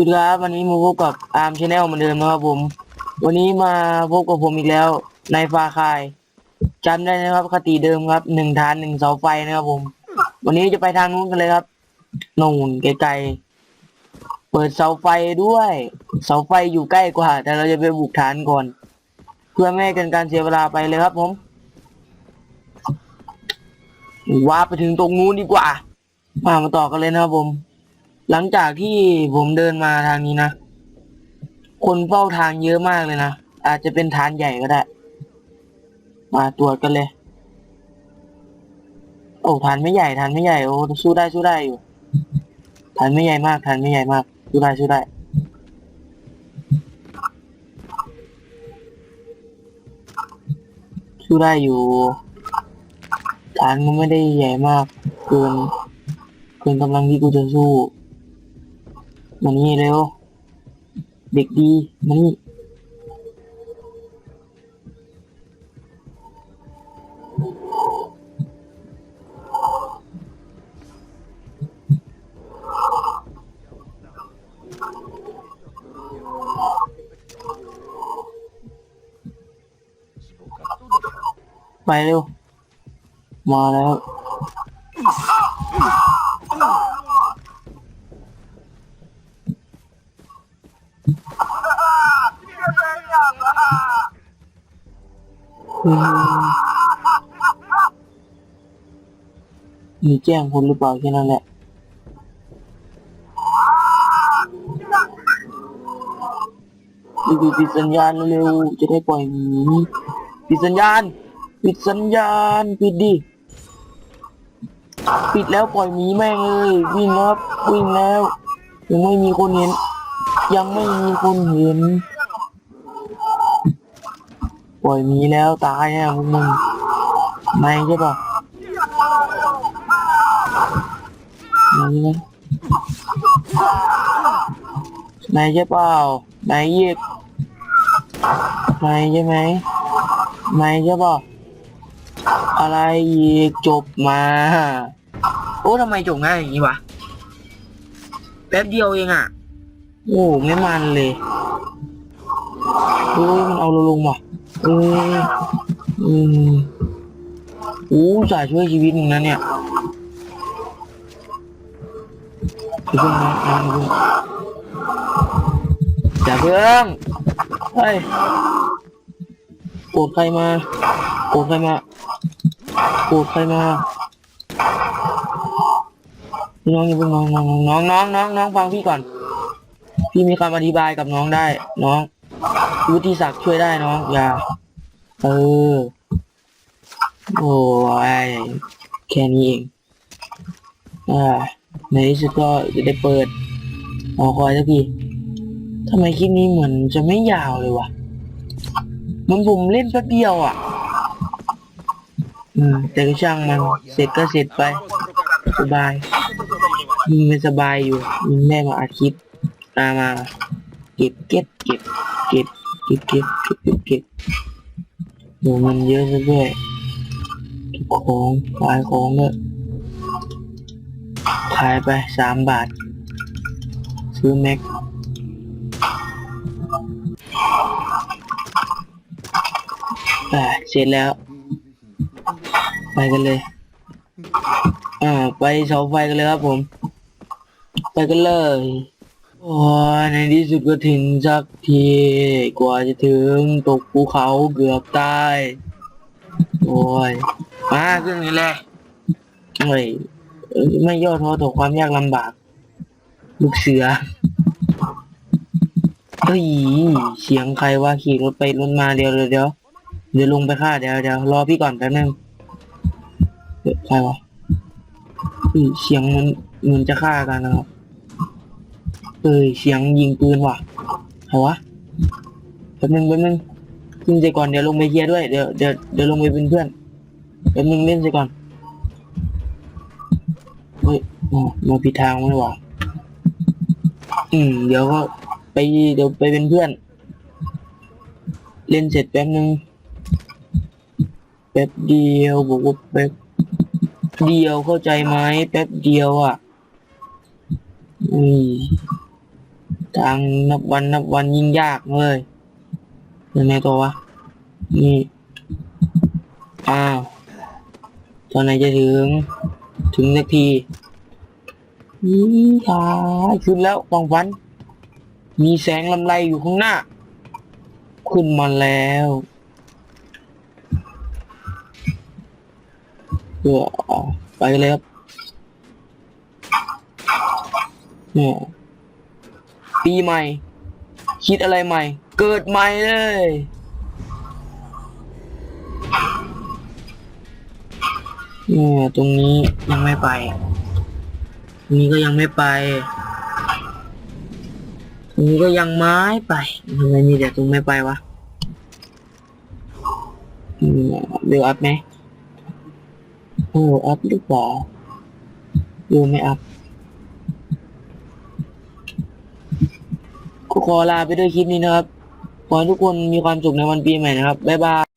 สวัสดีครับวันนี้มาพบกับอาร์มชาแนลเหมือนเดิมนะครับผม วันนี้มาพบกับผมอีกแล้วในฟาคายจำได้นะครับคติเดิมครับหนึ่งฐานหนึ่งเสาไฟนะครับผม วันนี้จะไปทางนู้นกันเลยครับนู่นไกลๆเปิดเสาไฟด้วย เสาไฟอยู่ใกล้กว่า แต่เราจะไปบุกฐานก่อน เพื่อไม่ให้เกินการเสียเวลาไปเลยครับผมว้าไปถึงตรงนู้นดีกว่ามามาต่อกันเลยนะครับผม หลังจากที่ผมเดินมาทางนี้นะ คนเฝ้าทางเยอะมากเลยนะ อาจจะเป็นฐานใหญ่ก็ได้ มาตรวจกันเลย โอ้ฐานไม่ใหญ่ฐานไม่ใหญ่โอ้สู้ได้สู้ได้อยู่ฐานไม่ใหญ่มากฐานไม่ใหญ่มากสู้ได้สู้ได้สู้ได้อยู่ฐานมันไม่ได้ใหญ่มาก เกินเกินกำลังที่กูจะสู้ มานี่เร็ว เด็กดี มานี่ไปเร็ว มาแล้ว อื มมีแจ้งคุณหรือเปล่าแค่นั้นแหละดูปิดสัญญาณเร็วจะได้ปล่อยหมีปิดสัญญาณ ปิดสัญญาณ ปิดดิ ปิดแล้วปล่อยหมีแม่งเลยวิ่งครับวิ่งแล้ว ยังไม่มีคนเห็น ยังไม่มีคนเห็น ปล่อยหมีแล้วตายแน่พวกมึงไม่ใช่ปะไม่นะไม่ใช่เปล่าไม่ยีกไม่ใช่ไหมไม่ใช่ปะอะไรอีกจบมา โอ้ทำไมจบง่ายอย่างนี้วะ แป๊บเดียวเองอะ โอ้ไม่มันเลย โอ้ยมันเอาเราลงว่ะ อออืมอู้จ่าช่วยชีวิตมึงนะเนี่ยจ่าเพิ่งนะนะเพิ่งอย่าเพิ่งเฮ้ยโกรธใครมาโกรธใครมาโกรธใครมาน้องอย่าเพิ่งน้องน้องน้องน้องน้องน้องฟังพี่ก่อน พี่มีคำอธิบายกับน้องได้ น้อง วุฒิศักดิ์ช่วยได้น้องอย่าเออ โอ้ยแค่นี้เองอ่าในที่สุดก็จะได้เปิดหอคอยสักทีทำไมคลิปนี้เหมือนจะไม่ยาวเลยวะมันผมเล่นแป๊บเดียวอะ อืม แต่ก็ช่างมัน เสร็จก็เสร็จไป สบายมึงสบายอยู่มึงแม่มาอาคลิปตามมา เก็บเก็บเก็บ เก็บเก็บเก็บเก็บเก็บเก็บโหมันเยอะซะด้วยเก็บของขายของเลยขายไปสามบาท ซื้อแม็กอ่าเสร็จแล้ว ไปกันเลย อ่า ไปเสาไฟกันเลยครับผม ไปกันเลย โอ้ยในที่สุดก็ถึงสักที กว่าจะถึงตกภูเขาเกือบตาย โอ้ย มาขึ้นนี่แหละเฮ้ยเอ้ยไม่ย่อท้อต่อความยากลำบาก ลูกเสือเฮ้ยเสียงใครว่าขี่รถไปรถมาเดี๋ยวเดี๋ยวเดี๋ยวเดี๋ยวลงไปฆ่าเดี๋ยวเดี๋ยวรอพี่ก่อนแป๊บนึงเฮ้ยใครวะเฮ้ยเสียงมันเหมือนจะฆ่ากันนะครับ อ้ยเสียงยิงปืนว่ะเอาวะแป๊บนึงแป๊บนึงขึ้นใจก่อนเดี๋ยวลงไปเคลียร์ด้วยเดี๋ยวเดี๋ยวเดี๋ยวลงไปเป็นเพื่อนแป๊บนึงเล่นใจก่อนเฮ้ยอ๋อมาผิดทางไม่หว่าอืม เดี๋ยวก็ไปเดี๋ยวไปเป็นเพื่อน เล่นเสร็จแป๊บนึงแป๊บเดียวบอกว่าแป๊บเดียวเข้าใจไหมแป๊บเดียวอะอืม ทางนับวันนับวันยิ่งยากเลยยังไงตัววะ นี่ อ้าว ตอนไหนจะถึง ถึงสักทีนี่ค่ะขึ้นแล้วฟองฟัน มีแสงลำไรอยู่ข้างหน้า ขึ้นมาแล้วเดี๋ยวไปเลยครับเนี่ย ปีใหม่ คิดอะไรใหม่ เกิดใหม่เลย เนี่ยตรงนี้ยังไม่ไปตรงนี้ก็ยังไม่ไปตรงนี้ก็ยังไม่ไปทำไมมีแต่ตรงไม่ไปวะเดี๋ยวอัพไหมโอ้อัพหรือเปล่าเดี๋ยวไม่อัพ ขอลาไปด้วยคลิปนี้นะครับ ขอให้ทุกคนมีความสุขในวันปีใหม่นะครับ บ๊ายบาย